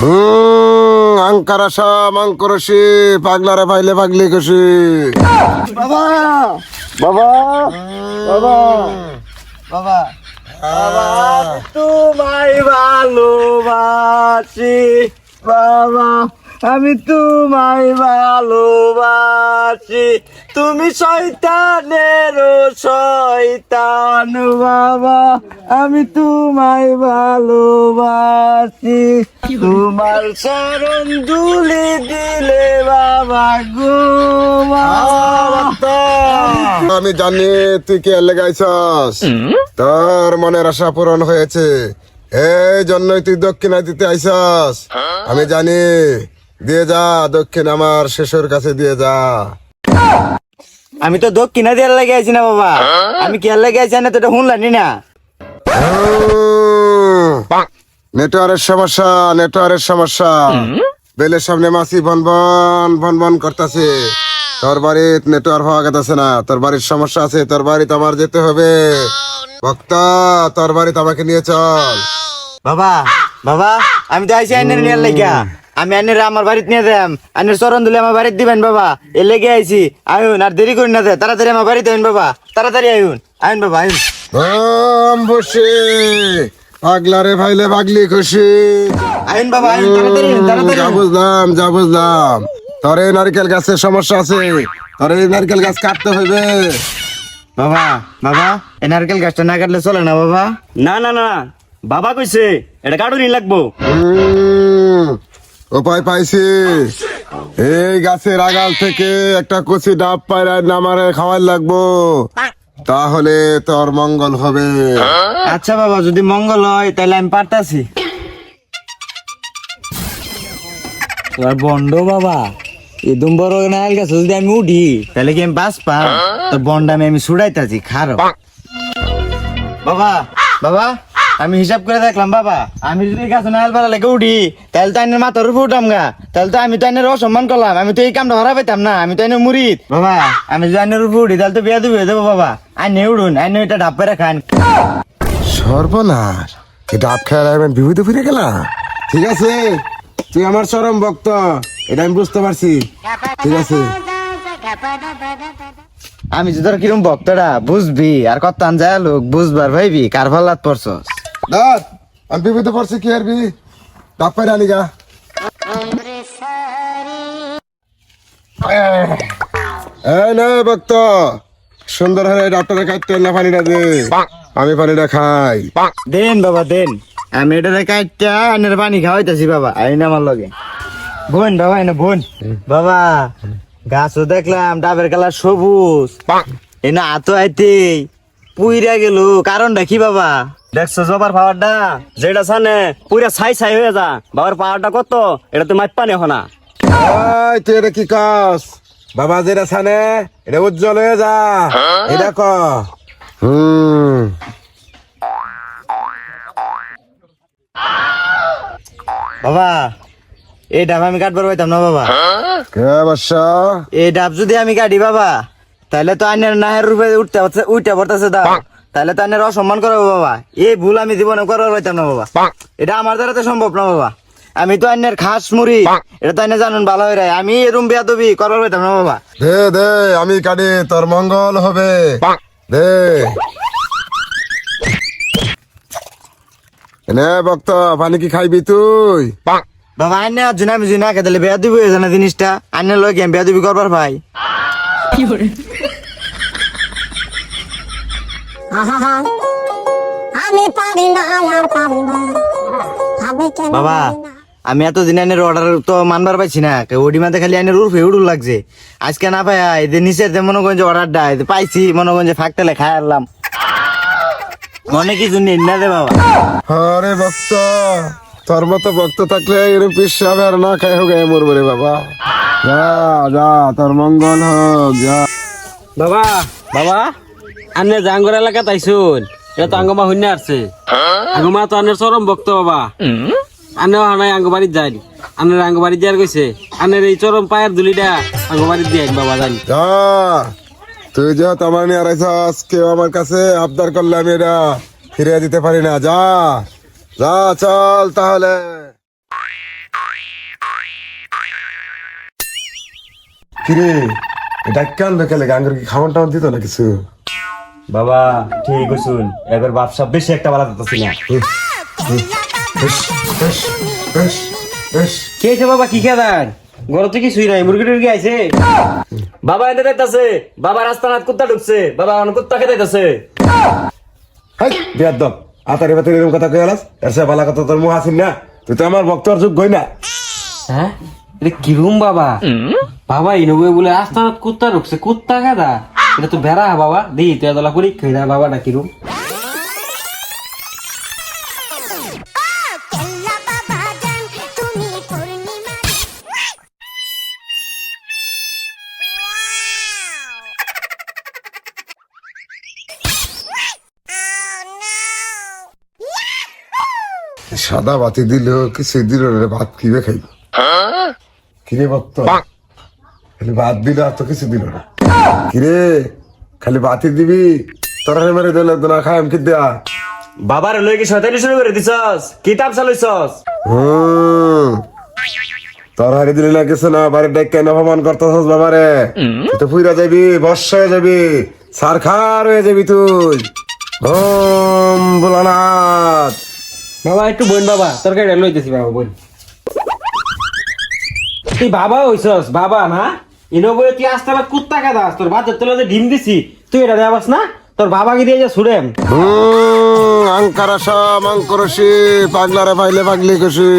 হুম, আঙ্কার আশা মাঙ্করসি পাগলারে পাইলে পাগলি বাবা বাবা বাবা বাবা বাবা, তোমায় ভালোবাসি, বাবা। আমি তোমায় ভালোবাসি। তুমি শয়তানের শয়তান বাবা। আমি তোমায় ভালোবাসি। তোমার শরণ দুলি দিলে বাবা গো বাবা আমি জানি তুই কে লেগাইছস তোর মনের আশা পূরণ হয়েছে। এই জন্যই তুই দক্ষিণা দিতে আইছস। আমি জানি। দিয়ে যা দক্ষিণ আমার শেষের কাছে দিয়ে যা। আমি তো দক্ষিণা দিয়ে লাগে আছি না বাবা। আমি কে লেগে আছি না তো এটা শুনলানি না? নেটওয়ার্কের সমস্যা নেটওয়ার্কের সমস্যা। বেলের সামনে মাসি বন বন বন বন করতেছে। তোর বাড়ির নেটওয়ার্ক হওয়া গেছে না। তোর বাড়ির সমস্যা আছে তোর বাড়িতে আমার যেতে হবে। ভক্তা তোর বাড়িতে আমাকে নিয়ে চল। বাবা বাবা আমি তো আইসি আইনের নিয়ে লেগা। আমি আইনের আমার বাড়িতে নিয়ে যাম। আইনের চরণ দিলে আমার বাড়িতে দিবেন বাবা। এ লেগে আইছি। আয়ুন আর দেরি করি না দে তাড়াতাড়ি আমার বাড়িতে আইন বাবা। তাড়াতাড়ি আয়ুন আইন বাবা আইন। রাম বসে। পাগলারে ভাইলে পাগলি খুশি আইন বাবা আইন। তাড়াতাড়ি তাড়াতাড়ি যা। বুঝলাম যা বুঝলাম। তোর এই নারকেল গাছের সমস্যা আছে। তোর এই নারকেল গাছ কাটতে হইবে। বাবা বাবা এ নারকেল গাছটা না কাটলে চলে না বাবা? না না না। বাবা কইছে এটা কাটুনি লাগবো। উপায় পাইছি। এই গাছের আগাল থেকে একটা কচি ডাব পায়রা নামারে খাওয়ার লাগবো। তাহলে তোর মঙ্গল হবে। আচ্ছা বাবা যদি মঙ্গল হয় তাহলে আমি পারতাছি। এবার বন্ড বাবা এদম বড় নারকেল গাছ যদি আমি উঠি তাহলে কি আমি বাস পাম তো বন্ডামে আমি ছুড়াইতাছি খারো। বাবা বাবা। আমি হিসাব করে দেখলাম বাবা আমি যদি গাছে নারকেল পাড়া লেগে উঠি তাহলে তো আইনের মাথার উপর উঠাম গা। তাহলে তো আমি তো আইনের অসম্মান করলাম আমি তো এই কামটা হরা পাইতাম না আমি তো আইনের মুরিদ। বাবা আমি যদি আইনের উপর উঠি তাহলে তো বিয়া দুবি হয়ে যাব বাবা। আইনে উঠুন আইনে এটা পেরে খান। সর্বনাশ এই ডাব খেলা আমি বিভূতি ফিরে গেলাম। ঠিক আছে তুই আমার চরম ভক্ত এটা আমি বুঝতে পারছি। ঠিক আছে। আমি যে তোর কিরম ভক্তরা বুঝবি আর কত যায় লোক বুঝবার ভাইবি কার ভাল্লাত পড়ছস? দাঁত আমি বিভূতি পড়ছি কি আরবি ডাব পাই রানি গা না ভক্ত সুন্দর হলে ডাক্তারের কাটতে না পানিটা দে। আমি পানিটা খাই। দেন বাবা দেন। আমি এটা কাটটা আনের পানি খাওয়াইতাছি বাবা আইন আমার লগে। বোন বাবা এনে বোন। বাবা গাছও দেখলাম ডাবের কালার সবুজ। এনে আতো আইতে পুইরা গেল কারণটা কি বাবা? দেখছ জবার পাওয়ারটা? যেটা সানে পুরা ছাই ছাই হয়ে যা। বাবার পাওয়ারটা কত? এটা তো মাইপা নেহ না। তুই এটা কি কাস? বাবা যেটা ছানে এটা উজ্জ্বল হয়ে যা। এটা ক? হুম। বাবা এই ডাব আমি কাটবার পাইতাম না বাবা। কে বাসা এই ডাব যদি আমি কাটি বাবা তাহলে তো আইনের নাহের রূপে উঠতে হচ্ছে- উঠতে পড়তেছে দাও তাহলে তো আইনের অসম্মান করব বাবা। এই ভুল আমি জীবনে করবার পাইতাম না বাবা। এটা আমার দ্বারা তো সম্ভব না বাবা। আমি তো আইনের খাস মুড়ি। এটা তো আইনে জানুন ভালো হয়ে রায় আমি এরম বিয়া দবি করবার পাইতাম না বাবা। দে দে আমি কাটি তোর মঙ্গল হবে। দে। নে ভক্ত পানি কি খাইবি তুই? বাবা আইনে আর জন্য আমি যদি না খেতে বিয়া দিবি জানা জিনিসটা। আইনের লগে আমি বিয়া দিবি করবার ভাই আমি পারি না আর পারি না। বাবা আমি এত দিন আইনের অর্ডার তো মানবার পাইছি না। ওডি মাতে খালি আইনের উর্ফে উড়ুর লাগছে। আজকে না পাই এদের নিচে যে মনে করেন যে অর্ডারটা পাইছি মনে করেন যে ফাঁকতেলে খাই আনলাম। মনে কিছু নেই না দে বাবা। আরে ভক্ত তোর মতো ভক্ত থাকলে এরকম পিসাবে আর না খাই হোক মরবো রে বাবা। যা যা তোর মঙ্গল হোক যা। বাবা বাবা। আনে জাঙ্গর এলাকা তাইছুন। এটা তো আঙ্গমা শূন্য আসছে। আঙ্গমা তো আনের চরম ভক্ত বাবা। আনেও হানাই আঙ্গবাড়িত যাই আনের আঙ্গবাড়িত যার কইছে, আনের এই চরম পায়ের দুলিটা আঙ্গবাড়িত দিয়ে বাবা জানি। তুই যা তোমার নিয়ে আড়াইছাস কেউ আমার কাছে আবদার করলে আমি ফিরে দিতে পারি না। যা যা, চল তাহলে। কিরে ডাক্তার লোকে গাঙ্গুর কি খাবার টাবার দিত না কিছু? বাবা ঠিক কইছুন এবার বাপসা বেশি একটা বালা দিতেছি না। কে বাবা কি খেদান ঘরে তো কিছুই নাই মুরগি টুরগি আইছে। বাবা এনে যাইতাছে বাবা রাস্তা নাত কুত্তা ঢুকছে বাবা অন কুত্তা খেতাইতাছে হাই বিয়ার দম আতারি এরকম কথা কই আলাস? এর সে বালা কথা তোর মুখ আসিন না। তুই তো আমার ভক্ত আর যোগ্যই না। হ্যাঁ? এটা কিরম বাবা? বাবা ইনবে বলে আস্তানাত কুত্তা ঢুকছে কুত্তা খেদা এটা তো বেড়া বাবা। দিই তুই এতলা না কিরম কেল্লা বাবা জান তুমি পূর্ণিমা সাদা বাতি দিল কিছু দিল রে ভাত কিবে খাইব? কিরে ভক্ত? খালি ভাত দিল আর তো কিছু দিল না। কিরে খালি বাতি দিবি? তোরা মেরে দিলে না খাই আমি কি দেয়া? বাবার লই কি শয়তানি শুরু করে দিছস। কিতাব চালাইছস হুম। তোর হারি দিলি না কিছু না বাড়ির ডাক কেন অপমান করতেছস বাবারে? তো ফুইরা যাবি বর্ষা হয়ে যাবি সারখার হয়ে যাবি তুই। ওম ভোলানাথ বাবা একটু বোন বাবা তরকারি লইতেছি বাবা বোন তুই বাবা হইছস বাবা না? ইনো বলে তুই আস্তানাত কুত্তা খেদাস তোর বাচ্চার তোলা যে ডিম দিছি, তুই এটা দেওয়া না? তোর বাবাকে দিয়ে যা সুরেম হুম আঙ্কারাসা মাঙ্করসি পাগলারে পাইলে পাগলি কষি।